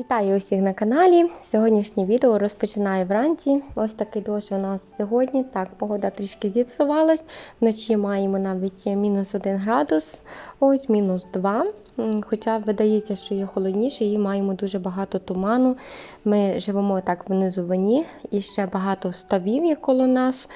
Вітаю усіх на каналі. Сьогоднішнє відео розпочинаю вранці. Ось такий дощ у нас сьогодні. Так, погода трішки зіпсувалась. Вночі маємо навіть мінус 1 градус, ось мінус 2. Хоча видається, що є холодніше, і маємо дуже багато туману. Ми живемо так в низовині і ще багато ставів є коло нас.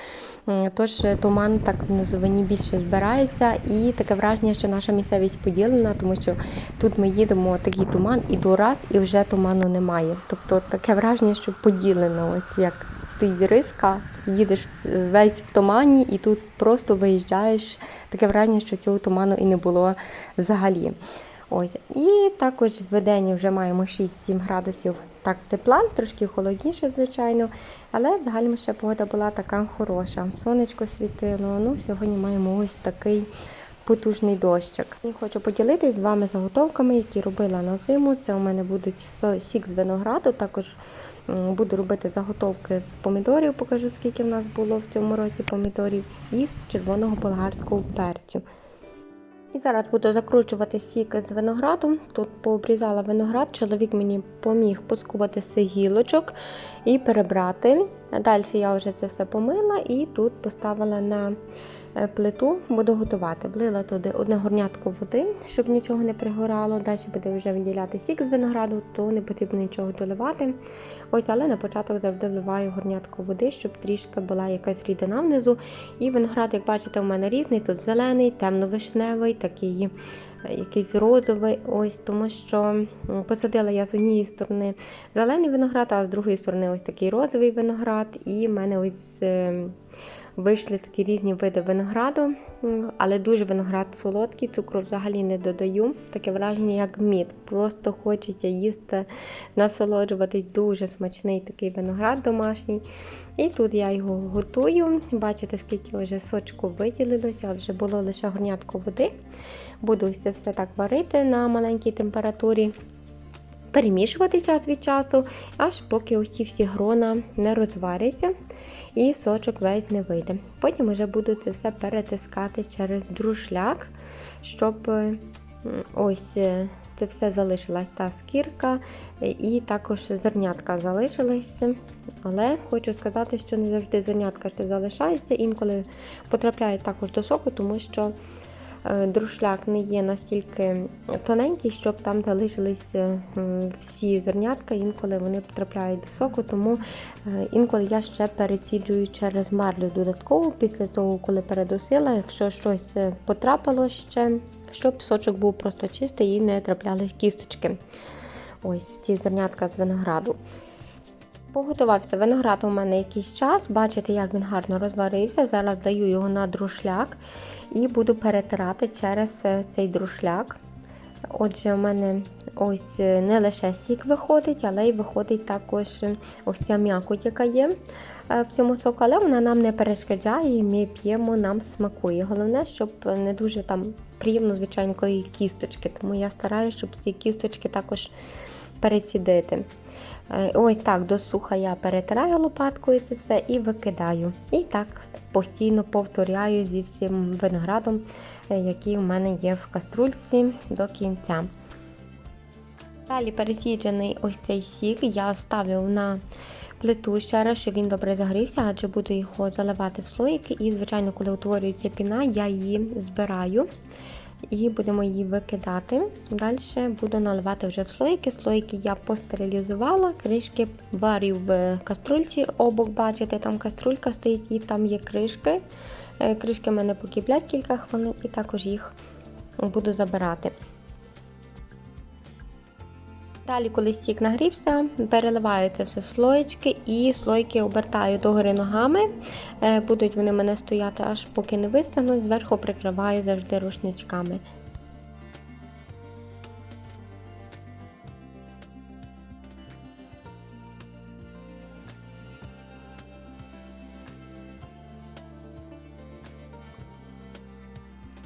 М, Тож е, туман так в низовині більше збирається, і таке враження, що наша місцевість поділена, тому що тут ми їдемо такий туман, іду раз, і вже туману немає. Тобто таке враження, що поділено, ось як стоїть риска, їдеш е, весь в тумані, і тут просто виїжджаєш. Таке враження, що цього туману і не було взагалі. Ось. І також в день вже маємо 6-7 градусів так тепла, трошки холодніше, звичайно. Але в загальному ще погода була така хороша. Сонечко світило. Ну, сьогодні маємо ось такий потужний дощик. І хочу поділитися з вами заготовками, які робила на зиму. Це у мене будуть сік з винограду. Також буду робити заготовки з помідорів, покажу скільки в нас було в цьому році помідорів, і з червоного болгарського перцю. І зараз буду закручувати сік з винограду. Тут пообрізала виноград, чоловік мені поміг поскувати з гілочок і перебрати. Далі я вже це все помила і тут поставила на плиту, буду готувати. Влила туди одне горнятко води, щоб нічого не пригорало. Далі буде вже виділяти сік з винограду, то не потрібно нічого доливати. Ось, але на початок завжди вливаю горнятко води, щоб трішки була якась рідина внизу. І виноград, як бачите, у мене різний. Тут зелений, темно-вишневий, такий е, якийсь розовий. Ось, тому що посадила я з однієї сторони зелений виноград, а з другої сторони ось такий розовий виноград. І в мене ось. Вийшли такі різні види винограду, але дуже виноград солодкий, цукру взагалі не додаю. Таке враження, як мід. Просто хочеться їсти, насолоджуватись. Дуже смачний такий виноград домашній. І тут я його готую. Бачите, скільки вже сочку виділилося, вже було лише горнятко води. Буду це все так варити на маленькій температурі перемішувати час від часу, аж поки ці всі грона не розваряться і сочок весь не вийде. Потім вже буду це все перетискати через друшляк, щоб е, ось е, це все залишилась та скірка, е, і також зернятка залишилися. Але хочу сказати, що не завжди зернятка ще залишається, інколи потрапляє також до соку, тому що друшляк не є настільки тоненький, щоб там залишились е, всі зернятка, інколи вони потрапляють до соку, тому е, інколи я ще переціджую через марлю додатково після того, коли передосила, якщо щось е, потрапило ще, щоб сочок був просто чистий і не траплялись кісточки. Ось ці зернятка з винограду. Поготувався виноград у мене якийсь час. Бачите, як він гарно розварився. Зараз даю його на друшляк і буду перетирати через е, цей друшляк. Отже, у мене ось е, не лише сік виходить, але й виходить також е, ось ця м'якоть, яка є в цьому соку, але вона нам не перешкоджає і ми п'ємо, нам смакує. Головне, щоб не дуже там приємно, звичайно, коли кісточки. Тому я стараюся, щоб ці кісточки також перецідити. Е, Ось так до суха я перетираю лопаткою це все і викидаю. І так постійно повторяю зі всім виноградом, е, який у мене є в каструльці до кінця. Далі пересіджений ось цей сік я ставлю на плиту ще раз, щоб він добре загрівся, адже буду його заливати в слоїки. І, звичайно, коли утворюється піна, я її збираю і будемо її викидати. Далі буду наливати вже в слоїки. Слоїки я постерилізувала, кришки варю в каструльці. Обок, бачите, там каструлька стоїть і там є кришки. Е, Кришки в мене покиплять кілька хвилин і також їх буду забирати. Далі, коли сік нагрівся, переливаю це все в слоєчки і слойки обертаю догори ногами. Е, Будуть вони в мене стояти аж поки не вистануть, зверху прикриваю завжди рушничками.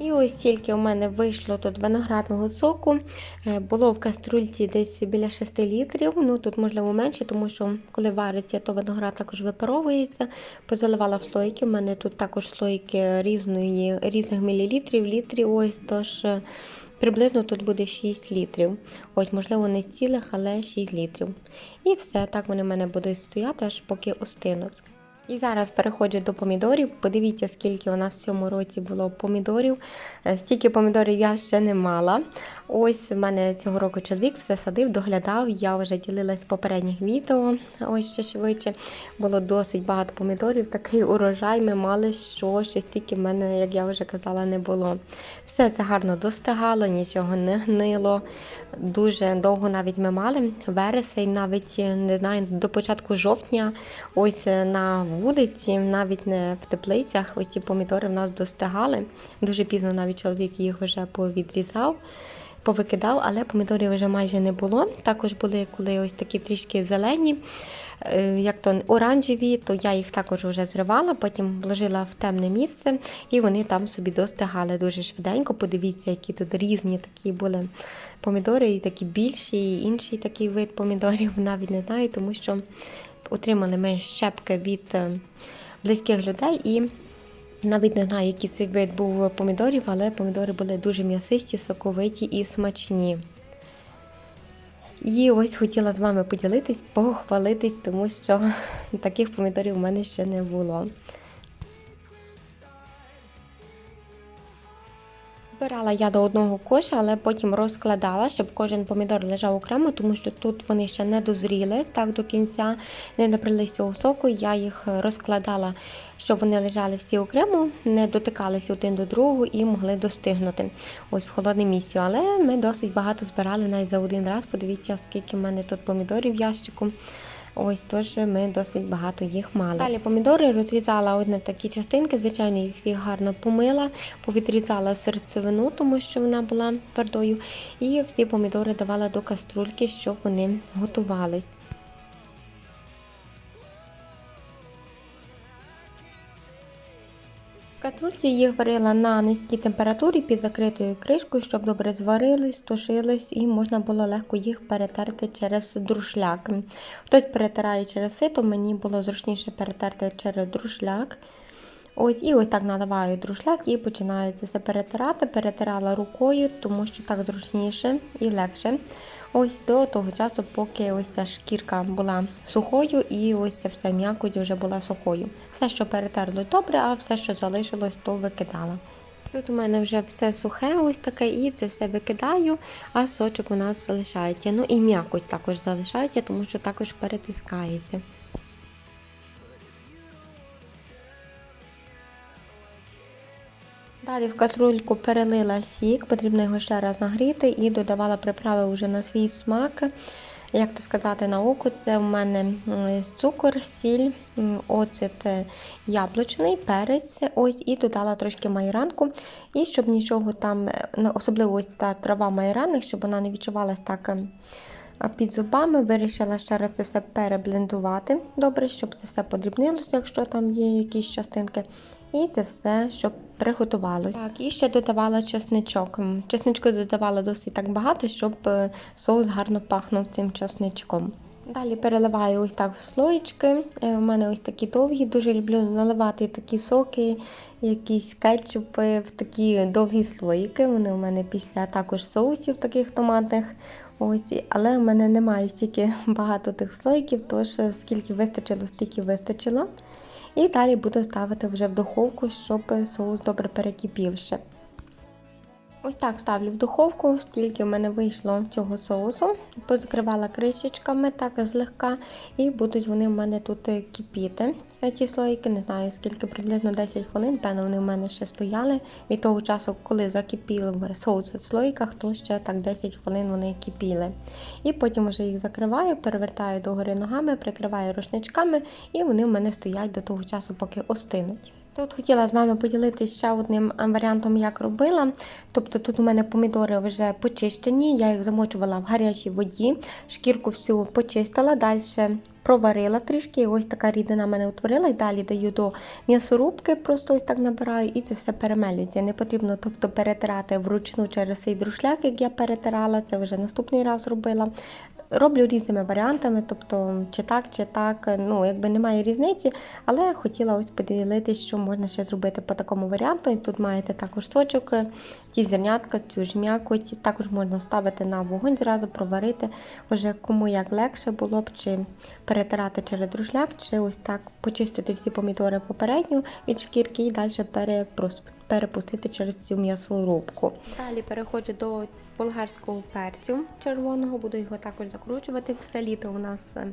І ось тільки у мене вийшло тут виноградного соку. Е, Було в каструльці десь біля 6 літрів. Ну тут можливо менше, тому що коли вариться, то виноград також випаровується. Позаливала в слойки. У мене тут також слойки різної, різних мілілітрів, літрів. Ось тож е, Приблизно тут буде 6 літрів. Ось, можливо, не цілих, але 6 літрів. І все, так вони в мене будуть стояти, аж поки остинуть. І зараз переходжу до помідорів. Подивіться, скільки у нас в цьому році було помідорів. Е, Стільки помідорів я ще не мала. Ось в мене цього року чоловік все садив, доглядав. Я вже ділилась в попередніх відео. Ось ще швидше. Було досить багато помідорів. Такий урожай ми мали, що ще стільки в мене, як я вже казала, не було. Все це гарно достигало, нічого не гнило. Дуже довго навіть ми мали. Вересень, навіть не знаю, до початку жовтня, ось на вулиці, навіть не в теплицях, ось ці помідори в нас достигали. Дуже пізно навіть чоловік їх вже повідрізав. Повикидав, але помідорів вже майже не було. Також були коли ось такі трішки зелені, е, як то оранжеві, то я їх також вже зривала, потім вложила в темне місце, і вони там собі достигали дуже швиденько. Подивіться, які тут різні такі були помідори, і такі більші, і інший такий вид помідорів навіть не знаю, тому що отримали ми щепки від е, близьких людей і. Навіть не знаю, який цей вид був помідорів, але помідори були дуже м'ясисті, соковиті і смачні. І ось хотіла з вами поділитись, похвалитись, тому що таких помідорів у мене ще не було. Збирала я до одного коша, але потім розкладала, щоб кожен помідор лежав окремо, тому що тут вони ще не дозріли так до кінця, не набрались цього соку. Я їх розкладала, щоб вони лежали всі окремо, не дотикалися один до другого і могли достигнути ось в холодне місце. Але ми досить багато збирали навіть за один раз. Подивіться, скільки в мене тут помідорів в ящику. Ось тож ми досить багато їх мали. Далі помідори розрізала одне такі частинки. Звичайно, їх всіх гарно помила, повідрізала серцевину, тому що вона була твердою. І всі помідори давала до каструльки, щоб вони готувались. В їх варила на низькій температурі під закритою кришкою, щоб добре зварились, тушились і можна було легко їх перетерти через друшляк. Хтось перетирає через сито, мені було зручніше перетерти через друшляк. Ось І ось так наливаю друшляк і починаю це все перетирати. Перетирала рукою, тому що так зручніше і легше. Ось до того часу, поки ось ця шкірка була сухою, і ось ця вся м'якоть вже була сухою. Все, що перетерло добре, а все, що залишилось, то викидала. Тут у мене вже все сухе, ось таке, і це все викидаю, а сочок у нас залишається. Ну і м'якоть також залишається, тому що також перетискається. Далі в каструльку перелила сік, потрібно його ще раз нагріти і додавала приправи вже на свій смак. Як то сказати, на око, це в мене цукор, сіль, оцет яблучний, перець, ось, і додала трошки майранку. І щоб нічого там, особливо ось та трава майранних, щоб вона не відчувалась так під зубами, вирішила ще раз це все переблендувати. Добре, щоб це все подрібнилося, якщо там є якісь частинки. І це все, щоб приготувалося. Так, і ще додавала чесничок. Чесничку додавала досить так багато, щоб е, соус гарно пахнув цим чесничком. Далі переливаю ось так в слоєчки. У мене ось такі довгі, дуже люблю наливати такі соки, якісь кетчупи в такі довгі слоїки. Вони у мене після також соусів таких томатних. Ось, Але в мене немає стільки багато тих слоїків, тож скільки вистачило, стільки вистачило. І далі буду ставити вже в духовку, щоб соус добре перекипів ще. Ось так ставлю в духовку, стільки в мене вийшло цього соусу. Позакривала кришечками так злегка, і будуть вони в мене тут кипіти. Ці слоїки, не знаю скільки, приблизно 10 хвилин, певно, вони в мене ще стояли. Від того часу, коли закипів соус в слоїках, то ще так 10 хвилин вони кипіли. І потім вже їх закриваю, перевертаю догори ногами, прикриваю рушничками, і вони в мене стоять до того часу, поки остинуть. Тут хотіла з вами поділитися ще одним варіантом, як робила. Тобто тут у мене помідори вже почищені, я їх замочувала в гарячій воді, шкірку всю почистила, далі проварила трішки, і ось така рідина мене утворила, і далі даю до м'ясорубки, просто ось так набираю, і це все перемелюється. Не потрібно тобто, перетирати вручну через цей друшляк, як я перетирала, це вже наступний раз робила. Роблю різними варіантами, тобто чи так, чи так, ну якби немає різниці, але хотіла ось поділитися, що можна ще зробити по такому варіанту. І тут маєте також сочок, ті зернятка, цю ж м'якоть, також можна ставити на вогонь, зразу проварити, вже кому як легше було б, чи перетирати через друшляк, чи ось так почистити всі помідори попередньо від шкірки і далі перепустити через цю м'ясорубку. Далі переходжу до болгарського перцю червоного, буду його також закручувати. Все літо у нас е,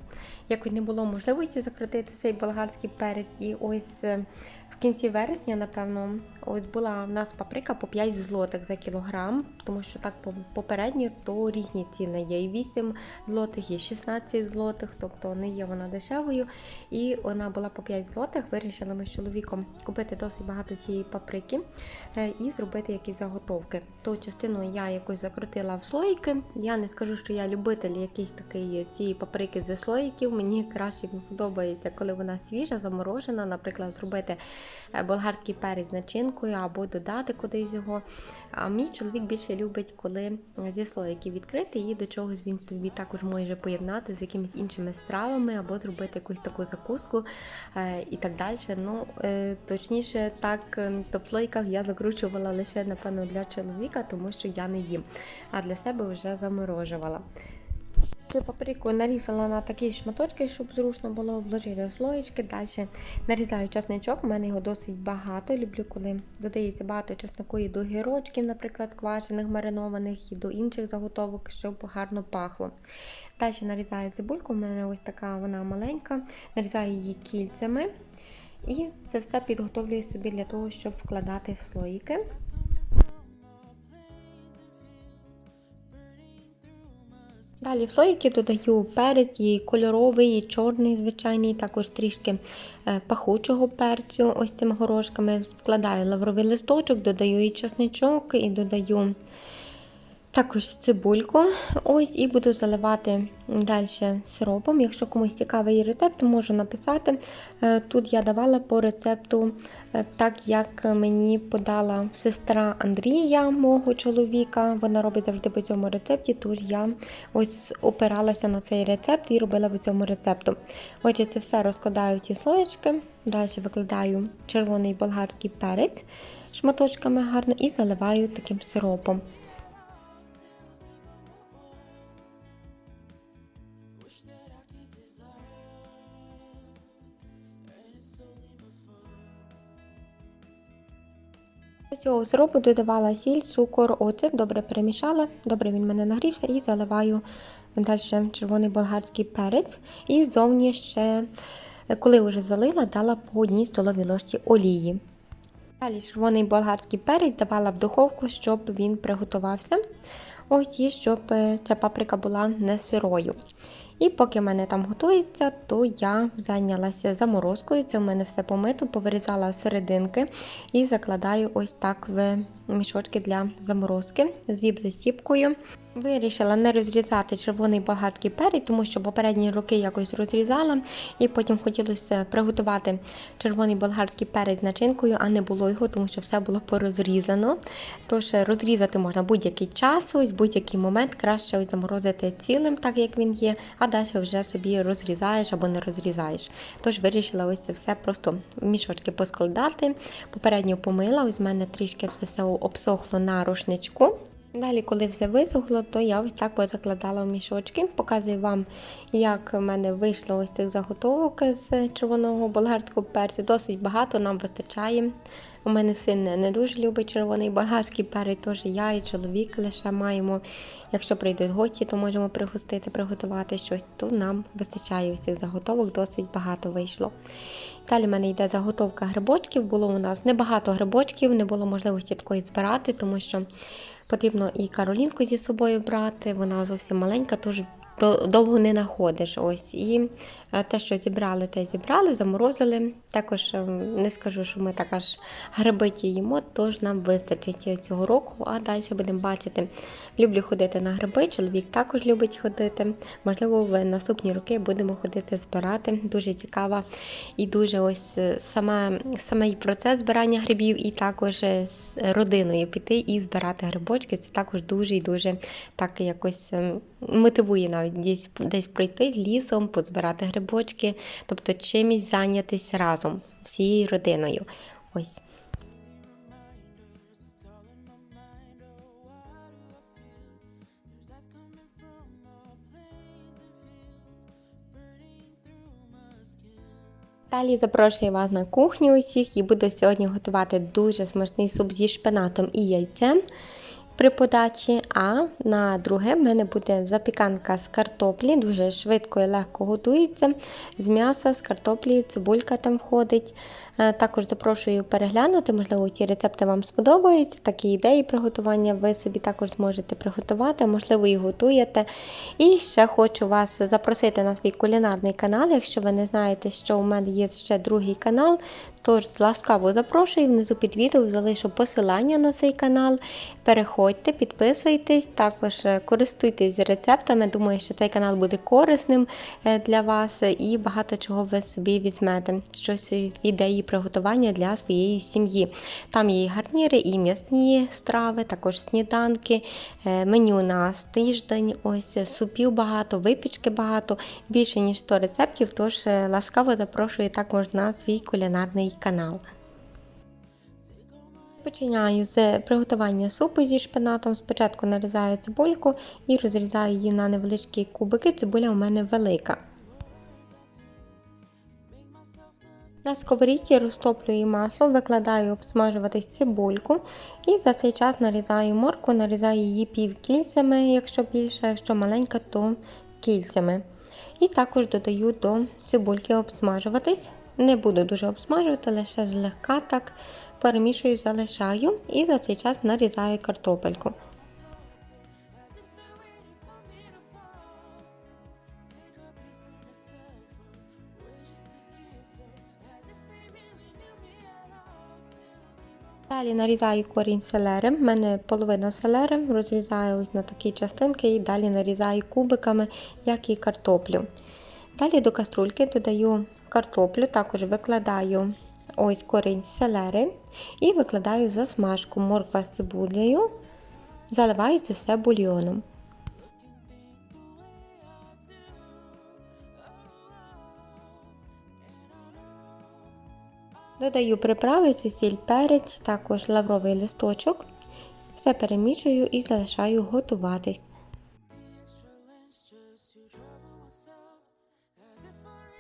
якось не було можливості закрутити цей болгарський перець. І ось е, в кінці вересня, напевно, ось була в нас паприка по 5 злотих за кілограм, тому що так попередньо то різні ціни є. І 8 злотих, і 16 злотих, тобто не є вона дешевою. І вона була по 5 злотих. Вирішили ми з чоловіком купити досить багато цієї паприки е, і зробити якісь заготовки. Ту частину я якось закрутила в слоїки. Я не скажу, що я любитель якийсь такий цієї паприки зі слоїків. Мені краще подобається, коли вона свіжа, заморожена. Наприклад, зробити е, болгарський перець з начинкою або додати кудись його. А мій чоловік більше любить, коли зі слоїків відкрити і до чогось він тобі також може поєднати з якимись іншими стравами або зробити якусь таку закуску е, і так далі. Ну, е, точніше, так, е, то в слоїках я закручувала лише, напевно, для чоловіка, тому що я не їм, а для себе вже заморожувала. Цю паприку нарізала на такі шматочки, щоб зручно було обложити слоєчки. Далі нарізаю чесничок, у мене його досить багато. Люблю, коли додається багато чеснику і до гірочків, наприклад, квашених, маринованих, і до інших заготовок, щоб гарно пахло. Далі нарізаю цибульку, у мене ось така вона маленька, нарізаю її кільцями. І це все підготовлюю собі для того, щоб вкладати в слоїки. Далі в слоїки додаю перець, і кольоровий, і чорний, звичайний, також трішки е, пахучого перцю, ось цими горошками. Вкладаю лавровий листочок, додаю і чесничок, і додаю також цибульку. Ось і буду заливати далі сиропом. Якщо комусь цікавий рецепт, можу написати. Е, Тут я давала по рецепту, е, так як мені подала сестра Андрія, мого чоловіка. Вона робить завжди по цьому рецепті, тож я ось опиралася на цей рецепт і робила по цьому рецепту. Отже, це все розкладаю ці слоєчки. Далі викладаю червоний болгарський перець шматочками гарно і заливаю таким сиропом. Цього сиропу додавала сіль, цукор, оцет, добре перемішала, добре він в мене нагрівся і заливаю далі червоний болгарський перець. І ззовні ще, коли вже залила, дала по одній столовій ложці олії. Далі червоний болгарський перець давала в духовку, щоб він приготувався. Ось і щоб е, ця паприка була не сирою. І поки мене там готується, то я зайнялася заморозкою. Це в мене все помито, повирізала серединки і закладаю ось так в мішочки для заморозки з застіпкою. Вирішила не розрізати червоний болгарський перець, тому що попередні роки якось розрізала, і потім хотілося приготувати червоний болгарський перець з начинкою, а не було його, тому що все було порозрізано. Тож розрізати можна будь-який час, ось будь-який момент, краще ось заморозити цілим, так як він є, а далі вже собі розрізаєш або не розрізаєш. Тож вирішила ось це все просто в мішочки поскладати. Попередньо помила, ось в мене трішки все все обсохло на рушничку. Далі, коли все висохло, то я ось так позакладала в мішочки. Показую вам, як в мене вийшло ось цих заготовок з червоного болгарського перцю. Досить багато нам вистачає. У мене син не дуже любить червоний болгарський перець, тож я і чоловік лише маємо. Якщо прийдуть гості, то можемо пригостити, приготувати щось. То нам вистачає ось цих заготовок, досить багато вийшло. Далі в мене йде заготовка грибочків. Було у нас небагато грибочків, не було можливості такої збирати, тому що потрібно і Каролінку зі собою брати. Вона зовсім маленька, тож довго не знаходиш. Ось. І е, те, що зібрали, те зібрали, заморозили. Також е, не скажу, що ми так аж грибиті їмо, тож нам вистачить цього року, а далі будемо бачити. Люблю ходити на гриби, чоловік також любить ходити. Можливо, в наступні роки будемо ходити збирати. Дуже цікава і дуже ось саме, самий процес збирання грибів, і також е, з родиною піти і збирати грибочки. Це також дуже і дуже так якось ем, мотивує навіть десь, десь пройти лісом, позбирати грибочки, тобто чимось зайнятися разом всією родиною. Ось. Далі запрошую вас на кухню усіх і буду сьогодні готувати дуже смачний суп зі шпинатом і яйцем при подачі. А на друге в мене буде запіканка з картоплі, дуже швидко і легко готується. З м'яса, з картоплі, цибулька там входить. Е, Також запрошую переглянути, можливо, ті рецепти вам сподобаються. Такі ідеї приготування ви собі також зможете приготувати, можливо, і готуєте. І ще хочу вас запросити на свій кулінарний канал. Якщо ви не знаєте, що у мене є ще другий канал, тож ласкаво запрошую. Внизу під відео залишу посилання на цей канал. Переходьте, підписуйтесь, також е, користуйтесь рецептами. Думаю, що цей канал буде корисним е, для вас і багато чого ви собі візьмете. Щось ідеї приготування для своєї сім'ї. Там є і гарніри, і м'ясні страви, також сніданки, е, меню на тиждень, ось е, супів багато, випічки багато, більше ніж 100 рецептів. Тож е, ласкаво запрошую також на свій кулінарний канал. Починаю з приготування супу зі шпинатом. Спочатку нарізаю цибульку і розрізаю її на невеличкі кубики. Цибуля у мене велика. На сковорідці розтоплюю масло, викладаю обсмажуватись цибульку і за цей час нарізаю морку, нарізаю її півкільцями, якщо більше, якщо маленька, то кільцями. І також додаю до цибульки обсмажуватись. Не буду дуже обсмажувати, лише злегка так перемішую, залишаю і за цей час нарізаю картопельку. Далі нарізаю корінь селери. У мене половина селери, розрізаю ось на такі частинки і далі нарізаю кубиками, як і картоплю. Далі до каструльки додаю картоплю, також викладаю ось корінь селери і викладаю засмажку морква з цибулею, заливаю це все бульйоном. Додаю приправи, це перець, також лавровий листочок. Все перемішую і залишаю готуватись.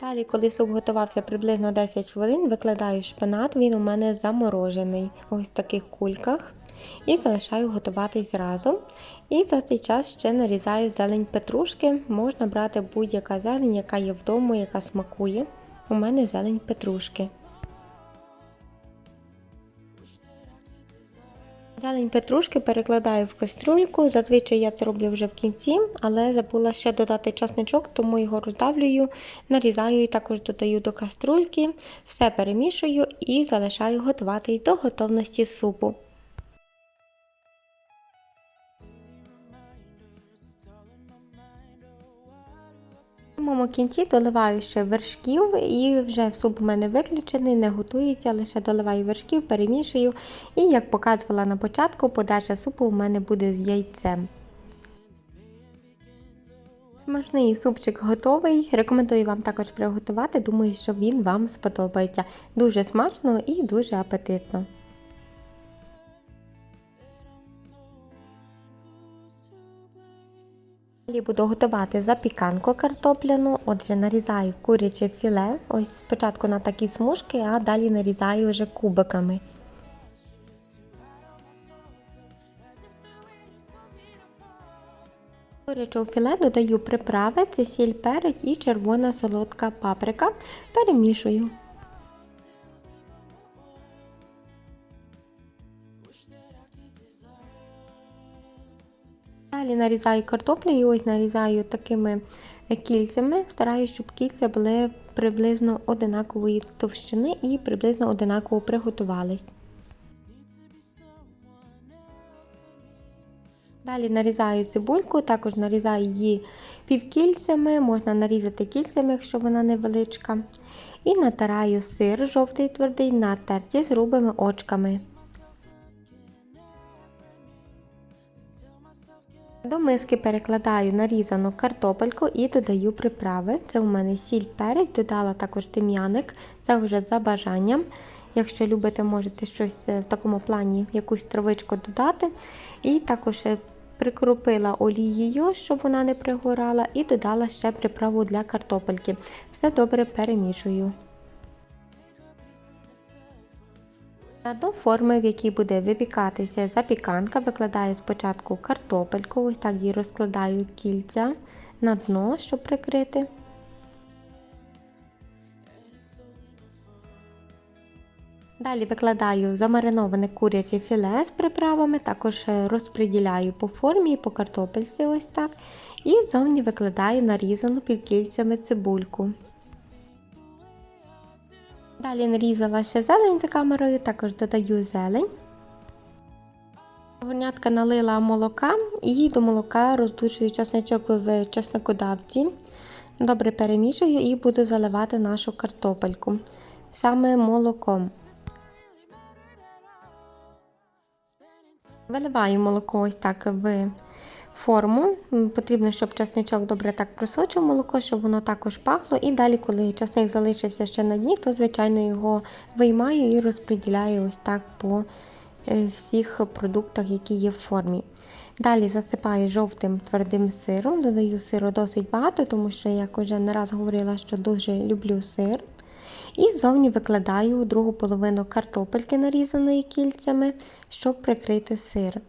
Далі, коли суп готувався приблизно 10 хвилин, викладаю шпинат, він у мене заморожений ось в таких кульках. І залишаю готуватись разом. І за цей час ще нарізаю зелень петрушки. Можна брати будь-яка зелень, яка є вдома, яка смакує. У мене зелень петрушки. Зелень петрушки перекладаю в кастрюльку. Зазвичай я це роблю вже в кінці, але забула ще додати часничок, тому його роздавлюю, нарізаю і також додаю до каструльки, все перемішую і залишаю готуватись до готовності супу. Самому кінці доливаю ще вершків і вже суп у мене виключений, не готується, лише доливаю вершків, перемішую. І як показувала на початку, подача супу у мене буде з яйцем. Смачний супчик готовий. Рекомендую вам також приготувати. Думаю, що він вам сподобається. Дуже смачно і дуже апетитно. Далі буду готувати запіканку картопляну. Отже, нарізаю куряче філе. Ось спочатку на такі смужки, а далі нарізаю вже кубиками. Курячого філе додаю приправи, це сіль перець і червона солодка паприка. Перемішую. Далі нарізаю картоплю і ось нарізаю такими кільцями. Стараюсь, щоб кільця були приблизно одинакової товщини і приблизно одинаково приготувались. Далі нарізаю цибульку, також нарізаю її півкільцями, можна нарізати кільцями, якщо вона невеличка. І натираю сир жовтий твердий на терці з грубими очками. До миски перекладаю нарізану картопельку і додаю приправи. Це у мене сіль перець, додала також тим'яник, це вже за бажанням. Якщо любите, можете щось е, в такому плані, якусь травичку додати. І також е, прикропила олією, щоб вона не пригорала, і додала ще приправу для картопельки. Все добре перемішую. До форми, в якій буде випікатися запіканка, викладаю спочатку картопельку, ось так її розкладаю кільця на дно, щоб прикрити. Далі викладаю замариноване куряче філе з приправами, також е, розподіляю по формі і по картопельці ось так. І зовні викладаю нарізану півкільцями цибульку. Далі нарізала ще зелень за камерою, також додаю зелень. Горнятка налила молока і до молока роздушую чесничок в чесникодавці. Добре перемішую і буду заливати нашу картопельку саме молоком. Виливаю молоко ось так в форму. Потрібно, щоб часничок добре так просочив молоко, щоб воно також пахло. І далі, коли часник залишився ще на дні, то, звичайно, його виймаю і розподіляю ось так по е, всіх продуктах, які є в формі. Далі засипаю жовтим твердим сиром, додаю сиру досить багато, тому що, як вже не раз говорила, що дуже люблю сир. І зовні викладаю другу половину картопельки, нарізаної кільцями, щоб прикрити сир.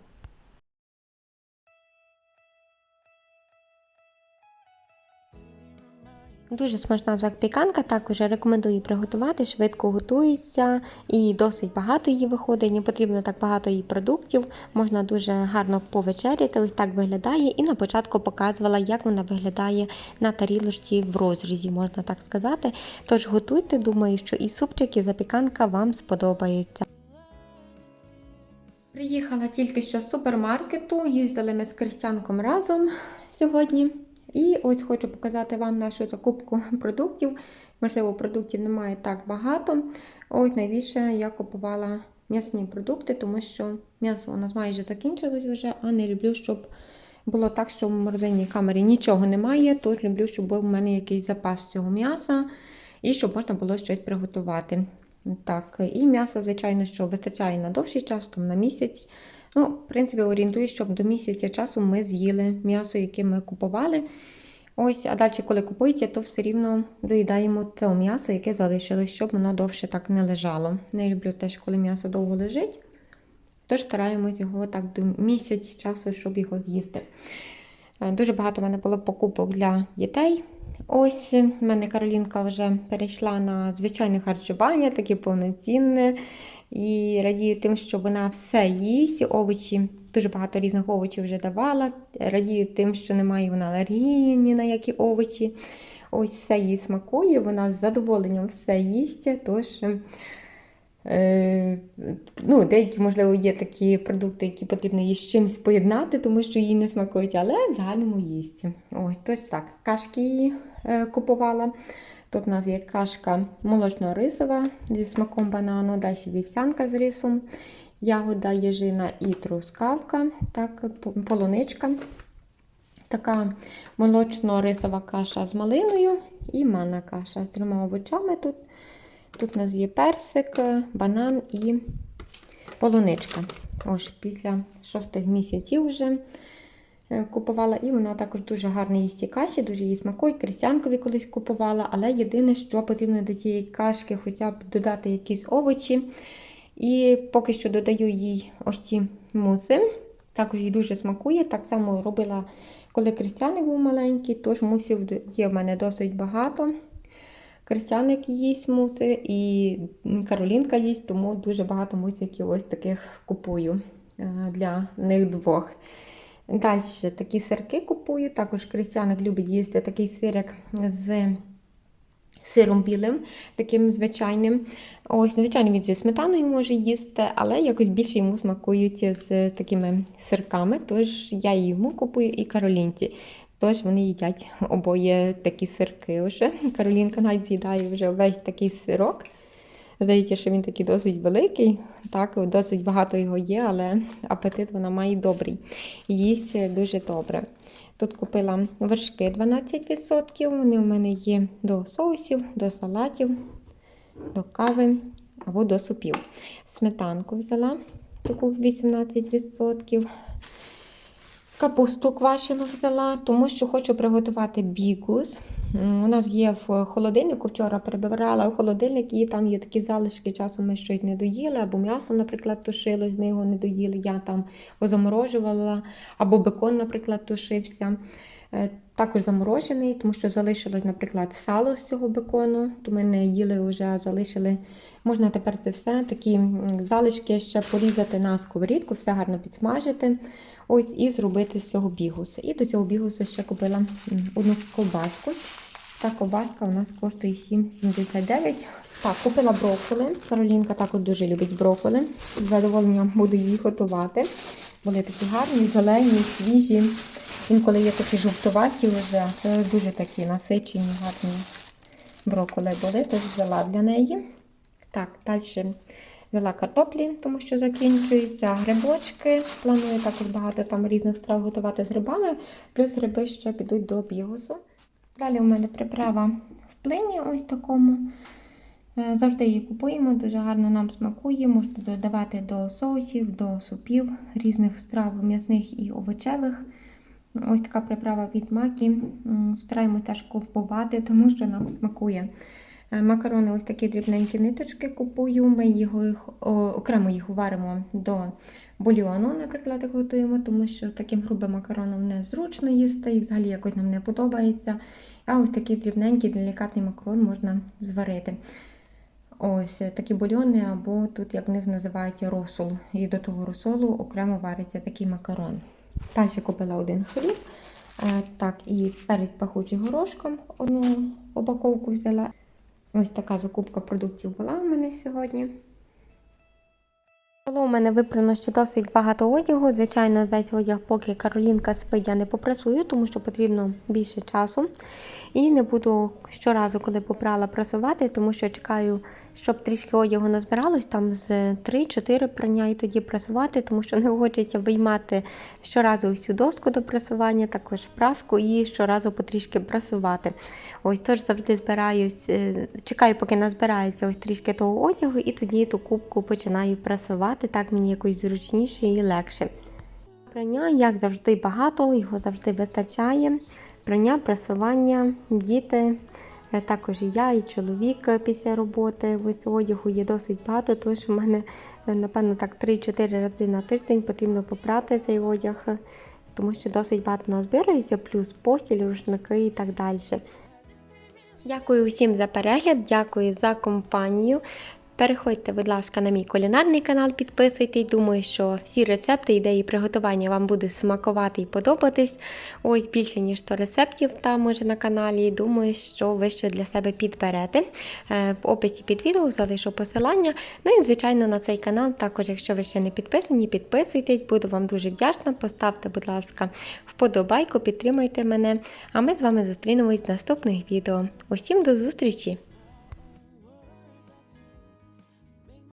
Дуже смачна запіканка, також рекомендую приготувати, швидко готується і досить багато її виходить, не потрібно так багато її продуктів, можна дуже гарно повечеряти, ось так виглядає. І на початку показувала, як вона виглядає на тарілочці в розрізі, можна так сказати. Тож готуйте, думаю, що і супчик, і запіканка вам сподобається. Приїхала тільки що з супермаркету, їздили ми з Кристянком разом сьогодні. І ось хочу показати вам нашу закупку продуктів. Можливо, продуктів немає так багато. Ось найбільше я купувала м'ясні продукти, тому що м'ясо у нас майже закінчилось вже, а не люблю, щоб було так, що в морозильній камері нічого немає. Тож люблю, щоб був у мене якийсь запас цього м'яса і щоб можна було щось приготувати. Так, І м'ясо, звичайно, що вистачає на довший час, там на місяць. Ну, в принципі, орієнтуюсь, щоб до місяця часу ми з'їли м'ясо, яке ми купували. Ось, а далі, коли купуєте, то все рівно доїдаємо те м'ясо, яке залишилось, щоб воно довше так не лежало. Не люблю теж, коли м'ясо довго лежить. Тож стараємось його так до місяць часу, щоб його з'їсти. Е, дуже багато в мене було покупок для дітей. Ось в мене Каролінка вже перейшла на звичайне харчування, таке повноцінне. І радію тим, що вона все їсть, овочі, дуже багато різних овочів вже давала. Радію тим, що немає вона алергії ні на які овочі. Ось все їй смакує, вона з задоволенням все їсть. Тож, е, ну, деякі, можливо, є такі продукти, які потрібно їй з чимось поєднати, тому що їй не смакують, але в загальному їсть. Ось, тож так, кашки її е, купувала. Тут у нас є кашка молочно-рисова зі смаком банану, далі вівсянка з рисом, ягода, єжина і трускавка, так, полуничка. Така молочно-рисова каша з малиною і манна каша з трьома овочами. Тут Тут у нас є персик, банан і полуничка. Ось після шостих місяців вже купувала, і вона також дуже гарно їсть ці каші, дуже її смакує. Крістянкові колись купувала, але єдине, що потрібно до цієї кашки хоча б додати якісь овочі. І поки що додаю їй ось ці муси. Також їй дуже смакує. Так само робила, коли крістяник був маленький, тож мусів є в мене досить багато. Крістяник їсть муси, і Каролінка їсть, тому дуже багато мусиків ось таких купую е, для них двох. Далі такі сирки купую. Також Крістяник любить їсти такий сирик з сиром білим, таким звичайним. Ось, звичайно, він зі сметаною може їсти, але якось більше йому смакують з такими сирками. Тож я йому купую і Каролінці. Тож вони їдять обоє такі сирки вже. Каролінка навіть з'їдає вже весь такий сирок. Здається, що він такий досить великий, так, досить багато його є, але апетит вона має добрий. Їсть дуже добре. Тут купила вершки 12%. Вони у мене є до соусів, до салатів, до кави або до супів. Сметанку взяла таку 18%. Капусту квашену взяла, тому що хочу приготувати бігус. У нас є в холодильнику, вчора прибирала в холодильник, і там є такі залишки, часом ми щось не доїли, або м'ясо, наприклад, тушилось, ми його не доїли, я там заморожувала, або бекон, наприклад, тушився. Е, Також заморожений, тому що залишилось, наприклад, сало з цього бекону, то ми не їли вже, залишили. Можна тепер це все, такі залишки ще порізати на сковорідку, все гарно підсмажити. Ось і зробити з цього бігуса. І до цього бігуса ще купила одну ковбаску. Та ковбаска у нас коштує 7,79. Так, купила брокколи. Каролінка також дуже любить брокколи. З задоволенням буду її готувати. Вони такі гарні, зелені, свіжі. Інколи є такі жовтуваті вже. Це дуже такі насичені, гарні брокколи були, тож взяла для неї. Так, далі взяла картоплі, тому що закінчуються грибочки. Планую також багато там різних страв готувати з грибами, плюс гриби ще підуть до бігусу. Далі у мене приправа в плині ось такому. Е, Завжди її купуємо, дуже гарно нам смакує. Можете додавати до соусів, до супів, різних страв м'ясних і овочевих. Ось така приправа від макі. Стараємось теж купувати, тому що нам смакує. Е, Макарони ось такі дрібненькі ниточки купую. Ми їх, окремо їх варимо до бульйону, наприклад, готуємо, тому що з таким грубим макароном незручно їсти і взагалі якось нам не подобається. А ось такий дрібненький делікатний макарон можна зварити. Ось е, такі бульйони, або тут, як в них називають, розсол. І до того розсолу окремо вариться такий макарон. Далі купила один хліб. Е, Так, і перед пахучим горошком одну упаковку взяла. Ось така закупка продуктів була у мене сьогодні. Було у мене випрано ще досить багато одягу. Звичайно, весь одяг, поки Каролінка спить, я не попрасую, тому що потрібно більше часу. І не буду щоразу, коли попрала, прасувати, тому що чекаю, щоб трішки одягу назбиралось, там з 3-4 прання і тоді прасувати, тому що не хочеться виймати щоразу цю доску до прасування, також праску і щоразу потрішки прасувати. Ось тож завжди збираюсь, е, чекаю, поки назбирається ось трішки того одягу, і тоді ту кубку починаю прасувати. Так мені якось зручніше і легше. Прання, як завжди, багато, його завжди вистачає. Прання, прасування, діти, е, також і я, і чоловік е, після роботи. Ось одягу є досить багато, тож у мене, е, напевно, так 3-4 рази на тиждень потрібно попрати цей одяг, тому що досить багато назбирається, плюс постіль, рушники і так далі. Дякую всім за перегляд, дякую за компанію. Переходьте, будь ласка, на мій кулінарний канал, підписуйтесь. Думаю, що всі рецепти, ідеї приготування вам будуть смакувати і подобатись. Ось більше, ніж 100 рецептів там уже на каналі. Думаю, що ви що для себе підберете. Е, В описі під відео залишу посилання. Ну і, звичайно, на цей канал. Також, якщо ви ще не підписані, підписуйтесь, буду вам дуже вдячна. Поставте, будь ласка, вподобайку, підтримайте мене. А ми з вами зустрінемось в наступних відео. Усім до зустрічі!